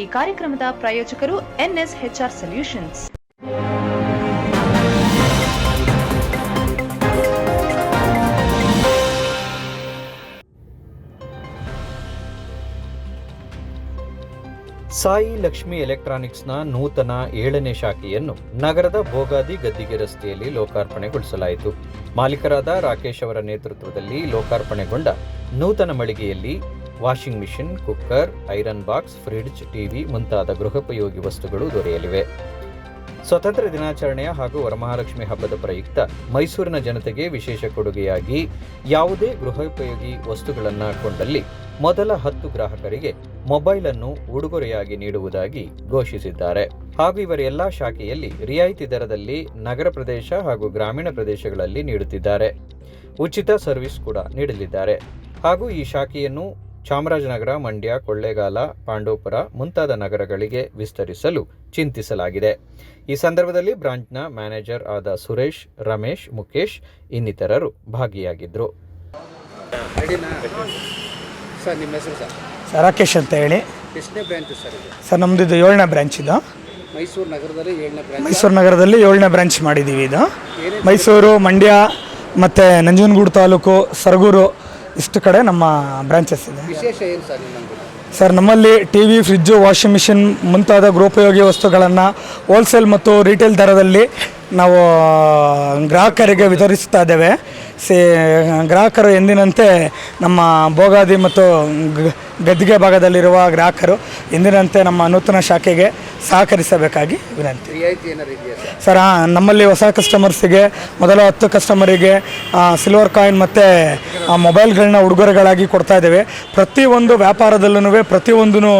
ಈ ಕಾರ್ಯಕ್ರಮದ ಪ್ರಾಯೋಜಕರು ಎನ್ಎಸ್ಎಚ್ಆರ್ ಸೊಲ್ಯೂಷನ್ಸ್. ಸಾಯಿ ಲಕ್ಷ್ಮಿ ಎಲೆಕ್ಟ್ರಾನಿಕ್ಸ್ನ ನೂತನ ಏಳನೇ ಶಾಖೆಯನ್ನು ನಗರದ ಭೋಗಾದಿ ಗದ್ದಿಗೆ ರಸ್ತೆಯಲ್ಲಿ ಲೋಕಾರ್ಪಣೆಗೊಳಿಸಲಾಯಿತು. ಮಾಲೀಕರಾದ ರಾಕೇಶ್ ಅವರ ನೇತೃತ್ವದಲ್ಲಿ ಲೋಕಾರ್ಪಣೆಗೊಂಡ ನೂತನ ಮಳಿಗೆಯಲ್ಲಿ washing machine, cooker, iron box, fridge, TV ಮುಂತಾದ ಗೃಹೋಪಯೋಗಿ ವಸ್ತುಗಳು ದೊರೆಯಲಿವೆ. ಸ್ವತಂತ್ರ ದಿನಾಚರಣೆಯ ಹಾಗೂ ವರಮಹಾಲಕ್ಷ್ಮಿ ಹಬ್ಬದ ಪ್ರಯುಕ್ತ ಮೈಸೂರಿನ ಜನತೆಗೆ ವಿಶೇಷ ಕೊಡುಗೆಯಾಗಿ ಯಾವುದೇ ಗೃಹೋಪಯೋಗಿ ವಸ್ತುಗಳನ್ನು ಕೊಂಡಲ್ಲಿ ಮೊದಲ ಹತ್ತು ಗ್ರಾಹಕರಿಗೆ ಮೊಬೈಲ್ ಅನ್ನು ಉಡುಗೊರೆಯಾಗಿ ನೀಡುವುದಾಗಿ ಘೋಷಿಸಿದ್ದಾರೆ. ಹಾಗೂ ಇವರ ಎಲ್ಲಾ ಶಾಖೆಯಲ್ಲಿ ರಿಯಾಯಿತಿ ದರದಲ್ಲಿ ನಗರ ಪ್ರದೇಶ ಹಾಗೂ ಗ್ರಾಮೀಣ ಪ್ರದೇಶಗಳಲ್ಲಿ ನೀಡುತ್ತಿದ್ದಾರೆ. ಉಚಿತ ಸರ್ವಿಸ್ ಕೂಡ ನೀಡಲಿದ್ದಾರೆ. ಹಾಗೂ ಈ ಶಾಖೆಯನ್ನು ಚಾಮರಾಜನಗರ ಮಂಡ್ಯ ಕೊಳ್ಳೇಗಾಲ ಪಾಂಡವಪುರ ಮುಂತಾದ ನಗರಗಳಿಗೆ ವಿಸ್ತರಿಸಲು ಚಿಂತಿಸಲಾಗಿದೆ. ಈ ಸಂದರ್ಭದಲ್ಲಿ ಬ್ರಾಂಚ್ನ ಮ್ಯಾನೇಜರ್ ಆದ ಸುರೇಶ್ ರಮೇಶ್ ಮುಕೇಶ್ ಇನ್ನಿತರರು ಭಾಗಿಯಾಗಿದ್ದರು ಸರ್ ನಿಮ್ಮ ಹೆಸರು ಸರ್? ಸರ್ ರಾಕೇಶ್ ಅಂತ ಹೇಳಿ. ಎಷ್ಟನೇ ಬ್ರ್ಯಾಂಚು ಸರ್ ಇದು? ಸರ್ ನಮ್ಮದು ಇದು ಏಳನೇ ಬ್ರಾಂಚ್ ಇದು. ಮೈಸೂರು ನಗರದಲ್ಲಿ ಏಳನೇ ಬ್ರ್ಯಾಂಚ್ ಮೈಸೂರು ನಗರದಲ್ಲಿ ಏಳನೇ ಬ್ರ್ಯಾಂಚ್ ಮಾಡಿದ್ದೀವಿ ಇದು. ಮೈಸೂರು ಮಂಡ್ಯ ಮತ್ತು ನಂಜನಗೂಡು ತಾಲೂಕು ಸರಗೂರು ಇಷ್ಟು ಕಡೆ ನಮ್ಮ ಬ್ರಾಂಚಸ್ ಇದೆ. ವಿಶೇಷ ಏನು ಸರ್ ನಿಮ್ಮ ಸರ್ ನಮ್ಮಲ್ಲಿ T V fridge washing machine ಮುಂತಾದ ಗೃಹೋಪಯೋಗಿ ವಸ್ತುಗಳನ್ನು ಹೋಲ್ಸೇಲ್ ಮತ್ತು ರಿಟೇಲ್ ದರದಲ್ಲಿ ನಾವು ಗ್ರಾಹಕರಿಗೆ ವಿತರಿಸ್ತಾ ಇದ್ದೇವೆ. ಸೇ ಗ್ರಾಹಕರು ಎಂದಿನಂತೆ ನಮ್ಮ ಭೋಗಾದಿ ಮತ್ತು ಗ- ಗದ್ದಿಗೆ ಭಾಗದಲ್ಲಿರುವ ಗ್ರಾಹಕರು ಇಂದಿನಂತೆ ನಮ್ಮ ನೂತನ ಶಾಖೆಗೆ ಸಹಕರಿಸಬೇಕಾಗಿ ವಿನಂತಿ. ಸರ್? ನಮ್ಮಲ್ಲಿ ಹೊಸ ಕಸ್ಟಮರ್ಸಿಗೆ ಮೊದಲ ಹತ್ತು ಕಸ್ಟಮರಿಗೆ ಸಿಲ್ವರ್ ಕಾಯಿನ್ ಮತ್ತು ಮೊಬೈಲ್ಗಳನ್ನ ಉಡುಗೊರೆಗಳಾಗಿ ಕೊಡ್ತಾ ಇದ್ದೇವೆ. ಪ್ರತಿಯೊಂದು ವ್ಯಾಪಾರದಲ್ಲೂ ಪ್ರತಿಯೊಂದೂ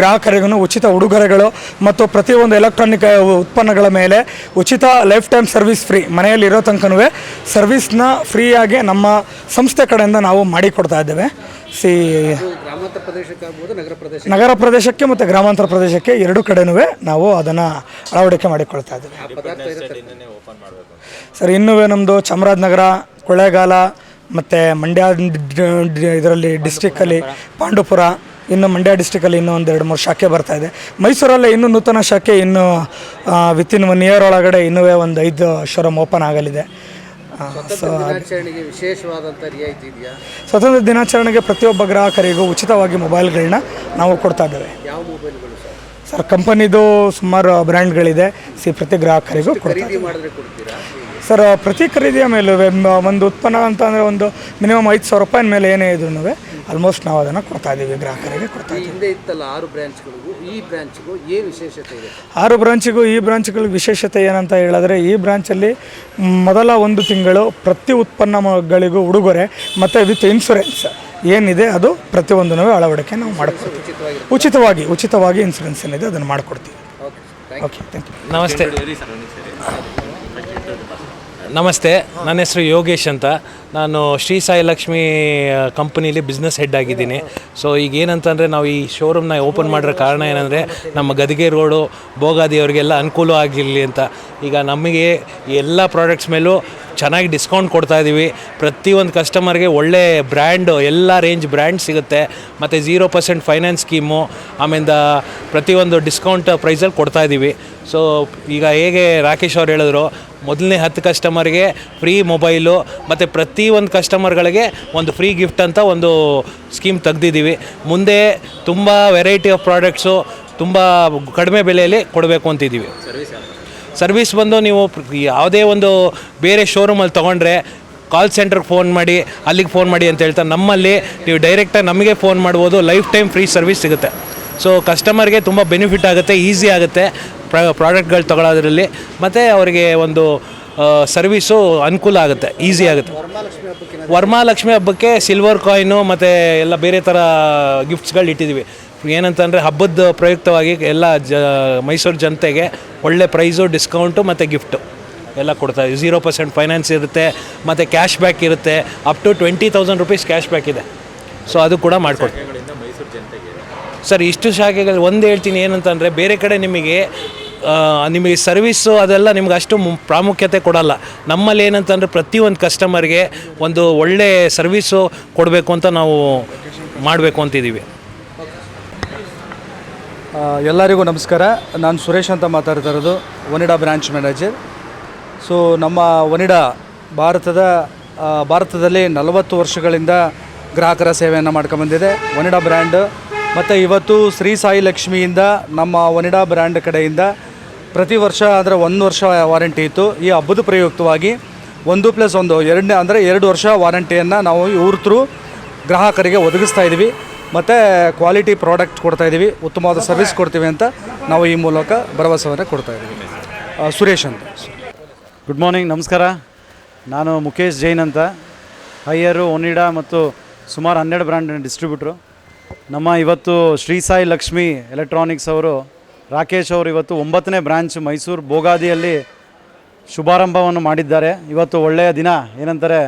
ಗ್ರಾಹಕರಿಗೂ ಉಚಿತ ಉಡುಗೊರೆಗಳು ಮತ್ತು ಪ್ರತಿಯೊಂದು ಎಲೆಕ್ಟ್ರಾನಿಕ್ ಉತ್ಪನ್ನಗಳ ಮೇಲೆ ಉಚಿತ ಲೈಫ್ ಟೈಮ್ ಸರ್ವಿಸ್ ಫ್ರೀ ಮನೆಯಲ್ಲಿ ಇರೋ ತನಕನೂ ಸರ್ವಿಸ್ನ ಫ್ರೀಯಾಗಿ ನಮ್ಮ ಸಂಸ್ಥೆ ಕಡೆಯಿಂದ ನಾವು ಮಾಡಿಕೊಡ್ತಾ ಇದ್ದೇವೆ. ಸಿ ನಗರ ಪ್ರದೇಶ ನಗರ ಪ್ರದೇಶಕ್ಕೆ ಮತ್ತು ಗ್ರಾಮಾಂತರ ಪ್ರದೇಶಕ್ಕೆ ಎರಡು ಕಡೆನೂ ನಾವು ಅದನ್ನು ಅಳವಡಿಕೆ ಮಾಡಿಕೊಳ್ತಾ ಇದ್ದೇವೆ. ಸರ್. ಇನ್ನೂ ನಮ್ಮದು ಚಾಮರಾಜನಗರ ಕೊಳ್ಳೇಗಾಲ ಮತ್ತು ಮಂಡ್ಯ ಇದರಲ್ಲಿ ಡಿಸ್ಟಿಕ್ಕಲ್ಲಿ ಪಾಂಡುಪುರ ಇನ್ನು ಮಂಡ್ಯ ಡಿಸ್ಟಿಕಲ್ಲಿ ಇನ್ನೂ ಒಂದು ಎರಡು ಮೂರು ಶಾಖೆ ಬರ್ತಾ ಇದೆ. ಮೈಸೂರಲ್ಲೇ ಇನ್ನೂ ನೂತನ ಶಾಖೆ ಇನ್ನು ವಿತಿನ್ ಒನ್ ಇಯರ್ ಒಳಗಡೆ ಇನ್ನೂ ಒಂದು ಐದು ಶೋರೂಮ್ ಓಪನ್ ಆಗಲಿದೆ. ಸ್ವತಂತ್ರ ದಿನಾಚರಣೆಗೆ ವಿಶೇಷವಾದಂಥ ರಿಯಾಯಿತಿ ಇದೆಯಾ? ಸ್ವಾತಂತ್ರ್ಯ ದಿನಾಚರಣೆಗೆ ಪ್ರತಿಯೊಬ್ಬ ಗ್ರಾಹಕರಿಗೂ ಉಚಿತವಾಗಿ ಮೊಬೈಲ್ಗಳನ್ನ ನಾವು ಕೊಡ್ತಾ ಇದ್ದೇವೆ. ಯಾವ ಮೊಬೈಲ್ಗಳು ಸರ್? ಸರ್ ಕಂಪನಿದು ಸುಮಾರು ಬ್ರ್ಯಾಂಡ್ಗಳಿದೆ. ಸಿ ಪ್ರತಿ ಗ್ರಾಹಕರಿಗೂ ಕೊಡ್ತಾ ಖರೀದಿ ಮಾಡಿದ್ರೆ ಕೊಡ್ತೀರಾ? ಸರ್ ಪ್ರತಿ ಖರೀದಿಯ ಮೇಲೆ ಒಂದು ಉತ್ಪನ್ನ ಅಂತ ಅಂದರೆ ಒಂದು ಮಿನಿಮಮ್ ಐದು ಸಾವಿರ ರೂಪಾಯಿ ಮೇಲೆ ಏನೇ ಇದ್ರೂ ಆಲ್ಮೋಸ್ಟ್ ನಾವು ಅದನ್ನು ಕೊಡ್ತಾ ಇದ್ದೀವಿ ಗ್ರಾಹಕರಿಗೆ ಕೊಡ್ತಾ ಇದ್ದೀವಿ. ಹಿಂದೆ ಇತ್ತಲ್ಲ ಆರು ಬ್ರಾಂಚ್ಗಳಿಗೂ ಈ ಬ್ರಾಂಚ್ಗೂ ಏನು ವಿಶೇಷತೆ ಇದೆ? ಆರು ಬ್ರಾಂಚಿಗೂ ಈ ಬ್ರಾಂಚ್ಗಳ ವಿಶೇಷತೆ ಏನಂತ ಹೇಳಿದ್ರೆ ಈ ಬ್ರಾಂಚಲ್ಲಿ ಮೊದಲ ಒಂದು ತಿಂಗಳು ಪ್ರತಿ ಉತ್ಪನ್ನಗಳಿಗೂ ಉಡುಗೊರೆ ಮತ್ತು ವಿತ್ ಇನ್ಶೂರೆನ್ಸ್ ಏನಿದೆ ಅದು ಪ್ರತಿಯೊಂದನ್ನು ಅಳವಡಿಕೆ ನಾವು ಮಾಡ್ಕೊಡ್ತೀವಿ ಉಚಿತವಾಗಿ ಉಚಿತವಾಗಿ ಉಚಿತವಾಗಿ ಇನ್ಶೂರೆನ್ಸ್ ಏನಿದೆ ಅದನ್ನು ಮಾಡಿಕೊಡ್ತೀವಿ. Okay thank okay thank you ನಮಸ್ತೆ. ನಮಸ್ತೆ, ನನ್ನ ಹೆಸರು ಯೋಗೇಶ್ ಅಂತ. ನಾನು ಶ್ರೀ ಸಾಯಿ ಲಕ್ಷ್ಮಿ ಕಂಪನಿಲಿ ಬಿಸ್ನೆಸ್ ಹೆಡ್ ಆಗಿದ್ದೀನಿ. ಸೊ ಈಗ ಏನಂತಂದರೆ ನಾವು ಈ ಶೋರೂಮ್ನ ಓಪನ್ ಮಾಡಿರೋ ಕಾರಣ ಏನಂದರೆ, ನಮ್ಮ ಗದಿಗೆ ರೋಡು ಭೋಗಾದಿಯವರಿಗೆಲ್ಲ ಅನುಕೂಲ ಆಗಿರಲಿ ಅಂತ. ಈಗ ನಮಗೆ ಎಲ್ಲ ಪ್ರಾಡಕ್ಟ್ಸ್ ಮೇಲೂ ಚೆನ್ನಾಗಿ ಡಿಸ್ಕೌಂಟ್ ಕೊಡ್ತಾ ಇದ್ದೀವಿ ಪ್ರತಿಯೊಂದು ಕಸ್ಟಮರ್ಗೆ ಒಳ್ಳೆ ಬ್ರ್ಯಾಂಡು ಎಲ್ಲ ರೇಂಜ್ ಬ್ರ್ಯಾಂಡ್ ಸಿಗುತ್ತೆ. ಮತ್ತು ಝೀರೋ ಪರ್ಸೆಂಟ್ ಫೈನಾನ್ಸ್ ಸ್ಕೀಮು ಆಮೇಲೆ ಪ್ರತಿಯೊಂದು ಡಿಸ್ಕೌಂಟ್ ಪ್ರೈಸಲ್ಲಿ ಕೊಡ್ತಾ ಇದ್ದೀವಿ ಸೊ ಈಗ ಹೇಗೆ ರಾಕೇಶ್ ಅವ್ರು ಹೇಳಿದ್ರು ಮೊದಲನೇ ಹತ್ತು ಕಸ್ಟಮರ್ಗೆ ಫ್ರೀ ಮೊಬೈಲು ಮತ್ತು ಪ್ರತಿಯೊಂದು ಕಸ್ಟಮರ್ಗಳಿಗೆ ಒಂದು ಫ್ರೀ ಗಿಫ್ಟ್ ಅಂತ ಒಂದು ಸ್ಕೀಮ್ ತೆಗ್ದಿದ್ದೀವಿ. ಮುಂದೆ ತುಂಬ ವೆರೈಟಿ ಆಫ್ ಪ್ರಾಡಕ್ಟ್ಸು ತುಂಬ ಕಡಿಮೆ ಬೆಲೆಯಲ್ಲಿ ಕೊಡಬೇಕು ಅಂತಿದ್ದೀವಿ. ಸರ್ವಿಸ್ ಬಂದು ನೀವು ಯಾವುದೇ ಒಂದು ಬೇರೆ ಶೋರೂಮಲ್ಲಿ ತೊಗೊಂಡ್ರೆ ಕಾಲ್ ಸೆಂಟ್ರಿಗೆ ಫೋನ್ ಮಾಡಿ, ಅಲ್ಲಿಗೆ ಫೋನ್ ಮಾಡಿ ಅಂತ ಹೇಳ್ತಾರೆ. ನಮ್ಮಲ್ಲಿ ನೀವು ಡೈರೆಕ್ಟಾಗಿ ನಮಗೆ ಫೋನ್ ಮಾಡ್ಬೋದು ಲೈಫ್ ಟೈಮ್ ಫ್ರೀ ಸರ್ವಿಸ್ ಸಿಗುತ್ತೆ ಸೊ ಕಸ್ಟಮರ್ಗೆ ತುಂಬ ಬೆನಿಫಿಟ್ ಆಗುತ್ತೆ ಈಸಿ ಆಗುತ್ತೆ. ಪ್ರ ಪ್ರಾಡಕ್ಟ್ಗಳು ತಗೊಳ್ಳೋದ್ರಲ್ಲಿ ಮತ್ತು ಅವರಿಗೆ ಒಂದು ಸರ್ವಿಸು ಅನುಕೂಲ ಆಗುತ್ತೆ ಈಸಿ ಆಗುತ್ತೆ. ವರಮಹಾಲಕ್ಷ್ಮಿ ಹಬ್ಬಕ್ಕೆ ಸಿಲ್ವರ್ ಕಾಯಿನು ಮತ್ತು ಎಲ್ಲ ಬೇರೆ ಥರ ಗಿಫ್ಟ್ಸ್ಗಳು ಇಟ್ಟಿದ್ದೀವಿ. ಏನಂತಂದರೆ ಹಬ್ಬದ ಪ್ರಯುಕ್ತವಾಗಿ ಎಲ್ಲ ಜ ಮೈಸೂರು ಜನತೆಗೆ ಒಳ್ಳೆ ಪ್ರೈಸು ಡಿಸ್ಕೌಂಟು ಮತ್ತು ಗಿಫ್ಟು ಎಲ್ಲ ಕೊಡ್ತಾ ಇದ್ದೀವಿ. ಝೀರೋ ಪರ್ಸೆಂಟ್ ಫೈನಾನ್ಸ್ ಇರುತ್ತೆ ಮತ್ತು ಕ್ಯಾಶ್ ಬ್ಯಾಕ್ ಇರುತ್ತೆ up to twenty thousand rupees cash back ಇದೆ. ಸೊ ಅದು ಕೂಡ ಮಾಡಿಕೊಡ್ತೀವಿ. ಸರ್ ಇಷ್ಟು ಶಾಖೆಗಳು ಒಂದು ಹೇಳ್ತೀನಿ ಏನಂತಂದರೆ ಬೇರೆ ಕಡೆ ನಿಮಗೆ ನಿಮಗೆ ಸರ್ವಿಸ್ಸು ಅದೆಲ್ಲ ನಿಮ್ಗೆ ಅಷ್ಟು ಪ್ರಾಮುಖ್ಯತೆ ಕೊಡಲ್ಲ. ನಮ್ಮಲ್ಲಿ ಏನಂತಂದರೆ ಪ್ರತಿಯೊಂದು ಕಸ್ಟಮರ್ಗೆ ಒಂದು ಒಳ್ಳೆ ಸರ್ವಿಸ್ಸು ಕೊಡಬೇಕು ಅಂತ ನಾವು ಮಾಡಬೇಕು ಅಂತಿದ್ದೀವಿ. ಎಲ್ಲರಿಗೂ ನಮಸ್ಕಾರ. ನಾನು ಸುರೇಶ್ ಅಂತ ಮಾತಾಡ್ತಾ ಇರೋದು ಒನಿಡಾ ಬ್ರಾಂಚ್ ಮ್ಯಾನೇಜರ್. ಸೊ ನಮ್ಮ ಒನಿಡಾ ಭಾರತದ ಭಾರತದಲ್ಲಿ ನಲವತ್ತು ವರ್ಷಗಳಿಂದ ಗ್ರಾಹಕರ ಸೇವೆಯನ್ನು ಮಾಡ್ಕೊಂಬಂದಿದೆ ಒನಿಡಾ ಬ್ರ್ಯಾಂಡ್. ಮತ್ತು ಇವತ್ತು ಶ್ರೀ ಸಾಯಿ ಲಕ್ಷ್ಮಿಯಿಂದ ನಮ್ಮ ಒನಿಡಾ ಬ್ರ್ಯಾಂಡ್ ಕಡೆಯಿಂದ ಪ್ರತಿ ವರ್ಷ ಅಂದರೆ ಒಂದು ವರ್ಷ ವಾರಂಟಿ ಇತ್ತು. ಈ ಹಬ್ಬದ ಪ್ರಯುಕ್ತವಾಗಿ ಒಂದು ಪ್ಲಸ್ ಒಂದು, ಎರಡನೇ ಅಂದರೆ ಎರಡು ವರ್ಷ ವಾರಂಟಿಯನ್ನು ನಾವು ಇವ್ರ ಗ್ರಾಹಕರಿಗೆ ಒದಗಿಸ್ತಾ ಇದ್ದೀವಿ ಮತ್ತು ಕ್ವಾಲಿಟಿ ಪ್ರಾಡಕ್ಟ್ ಕೊಡ್ತಾ ಇದ್ದೀವಿ ಉತ್ತಮವಾದ ಸರ್ವಿಸ್ ಕೊಡ್ತೀವಿ ಅಂತ ನಾವು ಈ ಮೂಲಕ ಭರವಸೆಯನ್ನು ಕೊಡ್ತಾ ಇದ್ದೀವಿ ಸುರೇಶ್ ಅಂತ. ಗುಡ್ ಮಾರ್ನಿಂಗ್ ನಮಸ್ಕಾರ. ನಾನು ಮುಖೇಶ್ ಜೈನ್ ಅಂತ. ಹೈಯರು ಒನಿಡಾ ಮತ್ತು ಸುಮಾರು ಹನ್ನೆರಡು ಬ್ರ್ಯಾಂಡ್ ಡಿಸ್ಟ್ರಿಬ್ಯೂಟ್ರು ನಮ್ಮ ಇವತ್ತು ಶ್ರೀ ಸಾಯಿ ಲಕ್ಷ್ಮಿ ಎಲೆಕ್ಟ್ರಾನಿಕ್ಸ್ ಅವರು ರಾಕೇಶ್ ಅವರು ಇವತ್ತು ಒಂಬತ್ತನೇ ಬ್ರಾಂಚ್ ಮೈಸೂರು ಬೋಗಾದಿಯಲ್ಲಿ ಶುಭಾರಂಭವನ್ನು ಮಾಡಿದ್ದಾರೆ. ಇವತ್ತು ಒಳ್ಳೆಯ ದಿನ, ಏನಂತಾರೆ,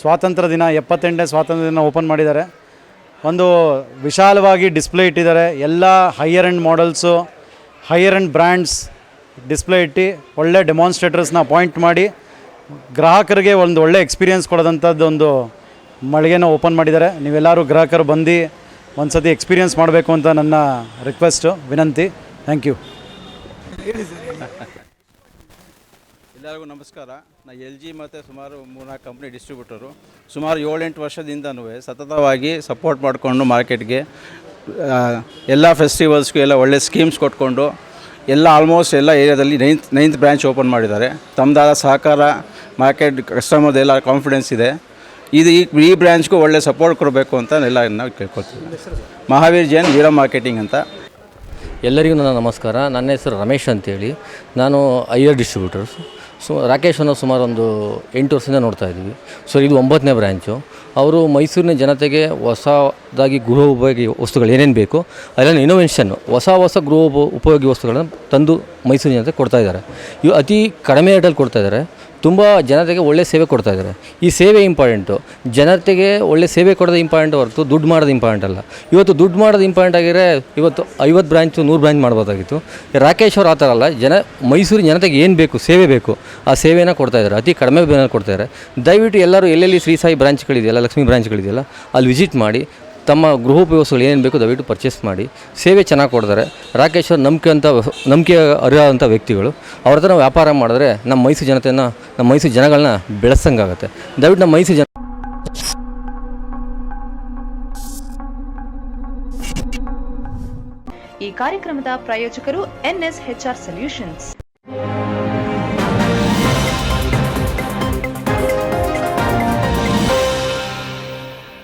ಸ್ವಾತಂತ್ರ್ಯ ದಿನ, ಎಪ್ಪತ್ತೆಂಟನೇ ಸ್ವಾತಂತ್ರ್ಯ ದಿನ ಓಪನ್ ಮಾಡಿದ್ದಾರೆ. ಒಂದು ವಿಶಾಲವಾಗಿ ಡಿಸ್ಪ್ಲೇ ಇಟ್ಟಿದ್ದಾರೆ. ಎಲ್ಲ higher end models higher end brands display ಇಟ್ಟು ಒಳ್ಳೆ ಡೆಮಾನ್ಸ್ಟ್ರೇಟರ್ಸ್ನ ಅಪಾಯಿಂಟ್ ಮಾಡಿ, ಗ್ರಾಹಕರಿಗೆ ಒಂದು ಒಳ್ಳೆ ಎಕ್ಸ್ಪೀರಿಯೆನ್ಸ್ ಕೊಡೋದಂಥದ್ದು ಒಂದು ಮಳಿಗೆನ ಓಪನ್ ಮಾಡಿದ್ದಾರೆ. ನೀವೆಲ್ಲರೂ ಗ್ರಾಹಕರು ಬಂದು ಒಂದು ಸತಿ ಎಕ್ಸ್ಪೀರಿಯೆನ್ಸ್ ಮಾಡಬೇಕು ಅಂತ ನನ್ನ ರಿಕ್ವೆಸ್ಟು ವಿನಂತಿ. ಥ್ಯಾಂಕ್ ಯು ಎಲ್ಲರಿಗೂ ನಮಸ್ಕಾರ. ನಾ ಎಲ್ ಜಿ ಮತ್ತು ಸುಮಾರು ಮೂರ್ನಾಲ್ಕು ಕಂಪ್ನಿ ಡಿಸ್ಟ್ರಿಬ್ಯೂಟರು ಸುಮಾರು ಏಳೆಂಟು ವರ್ಷದಿಂದನೂ ಸತತವಾಗಿ ಸಪೋರ್ಟ್ ಮಾಡಿಕೊಂಡು ಮಾರ್ಕೆಟ್ಗೆ ಎಲ್ಲ ಫೆಸ್ಟಿವಲ್ಸ್ಗೂ ಎಲ್ಲ ಒಳ್ಳೆ ಸ್ಕೀಮ್ಸ್ ಕೊಟ್ಕೊಂಡು ಎಲ್ಲ ಆಲ್ಮೋಸ್ಟ್ ಎಲ್ಲ ಏರಿಯಾದಲ್ಲಿ ನೈನ್ತ್ ನೈನ್ತ್ ಬ್ರ್ಯಾಂಚ್ ಓಪನ್ ಮಾಡಿದ್ದಾರೆ. ತಮ್ಮದಾದ ಸಹಕಾರ ಮಾರ್ಕೆಟ್ ಕಸ್ಟಮರ್ದು ಎಲ್ಲ ಕಾನ್ಫಿಡೆನ್ಸ್ ಇದೆ. ಇದು ಈ ಈ ಬ್ರ್ಯಾಂಚ್ಗೂ ಒಳ್ಳೆ ಸಪೋರ್ಟ್ ಕೊಡಬೇಕು ಅಂತ ಎಲ್ಲ ನಾವು ಕೇಳ್ಕೊಳ್ತೀವಿ ಮಹಾವೀರ್ ಜೈನ್ ವೀರ ಮಾರ್ಕೆಟಿಂಗ್ ಅಂತ. ಎಲ್ಲರಿಗೂ ನನ್ನ ನಮಸ್ಕಾರ. ನನ್ನ ಹೆಸರು ರಮೇಶ್ ಅಂತೇಳಿ. ನಾನು ಐಯರ್ ಡಿಸ್ಟ್ರಿಬ್ಯೂಟರ್ಸ್. ಸೊ ರಾಕೇಶನ್ನು ಸುಮಾರು ಒಂದು ಎಂಟು ವರ್ಷದಿಂದ ನೋಡ್ತಾ ಇದ್ದೀವಿ. ಸೊ, ಇದು ಒಂಬತ್ತನೇ ಬ್ರ್ಯಾಂಚು ಅವರು ಮೈಸೂರಿನ ಜನತೆಗೆ ಹೊಸದಾಗಿ ಗೃಹ ಉಪಯೋಗಿ ವಸ್ತುಗಳು ಏನೇನು ಬೇಕು ಅದನ್ನು ಇನೋವೇಷನ್ ಹೊಸ ಹೊಸ ಗೃಹ ಉಪ- ಉಪಯೋಗಿ ವಸ್ತುಗಳನ್ನು ತಂದು ಮೈಸೂರಿನ ಜನತೆ ಕೊಡ್ತಾ ಇದ್ದಾರೆ. ಇವು ಅತಿ ಕಡಿಮೆ ರೇಟಲ್ಲಿ ಕೊಡ್ತಾ ಇದ್ದಾರೆ. ತುಂಬ ಜನತೆಗೆ ಒಳ್ಳೆ ಸೇವೆ ಕೊಡ್ತಾ ಇದ್ದಾರೆ. ಈ ಸೇವೆ ಇಂಪಾರ್ಟೆಂಟು. ಜನತೆಗೆ ಒಳ್ಳೆ ಸೇವೆ ಕೊಡೋದು ಇಂಪಾರ್ಟೆಂಟ್ ಹೊರತು ದುಡ್ಡು ಮಾಡೋದು ಇಂಪಾರ್ಟೆಂಟ್ ಅಲ್ಲ. ಇವತ್ತು ದುಡ್ಡು ಮಾಡೋದು ಇಂಪಾರ್ಟೆಂಟ್ ಆಗಿದ್ರೆ ಇವತ್ತು ಐವತ್ತು ಬ್ರಾಂಚು, ನೂರು ಬ್ರಾಂಚ್ ಮಾಡ್ಬೋದಾಗಿತ್ತು. ರಾಕೇಶ್ ಅವರು ಆ ಥರ ಅಲ್ಲ, ಜನ ಮೈಸೂರು ಜನತೆಗೆ ಏನು ಬೇಕು, ಸೇವೆ ಬೇಕು, ಆ ಸೇವೆನ ಕೊಡ್ತಾ ಇದ್ದಾರೆ. ಅತಿ ಕಡಿಮೆ ಬೆಲೆಯಲ್ಲಿ ಕೊಡ್ತಾ ಇದ್ದಾರೆ. ದಯವಿಟ್ಟು ಎಲ್ಲರೂ ಎಲ್ಲೆಲ್ಲಿ ಶ್ರೀ ಸಾಯಿ ಬ್ರಾಂಚ್ಗಳಿದೆಯಲ್ಲ, ಲಕ್ಷ್ಮೀ ಬ್ರಾಂಚ್ಗಳಿದೆಯಲ್ಲ, ಅಲ್ಲಿ ವಿಸಿಟ್ ಮಾಡಿ. ತಮ್ಮ ಗೃಹೋಪಯೋಗಗಳು ಏನೇನು ಬೇಕೋ ದಯವಿಟ್ಟು ಪರ್ಚೇಸ್ ಮಾಡಿ, ಸೇವೆ ಚೆನ್ನಾಗಿ ಕೊಡ್ತಾರೆ. ರಾಕೇಶ್ ನಂಬಿಕೆ ಅಂತ, ನಂಬಿಕೆ ಅರಿವಾದಂಥ ವ್ಯಕ್ತಿಗಳು. ಅವ್ರ ಹತ್ರ ವ್ಯಾಪಾರ ಮಾಡಿದ್ರೆ ನಮ್ಮ ಮೈಸೂರು ಜನತೆಯನ್ನು ನಮ್ಮ ಮೈಸೂರು ಜನಗಳನ್ನ ಬೆಳೆಸಂಗಾಗುತ್ತೆ ದಯವಿಟ್ಟು ನಮ್ಮ ಮೈಸೂರು ಜನ ಈ ಕಾರ್ಯಕ್ರಮದ ಪ್ರಾಯೋಜಕರು ಎನ್ಎಸ್ಎಚ್ಆರ್ ಸೊಲ್ಯೂಷನ್ಸ್.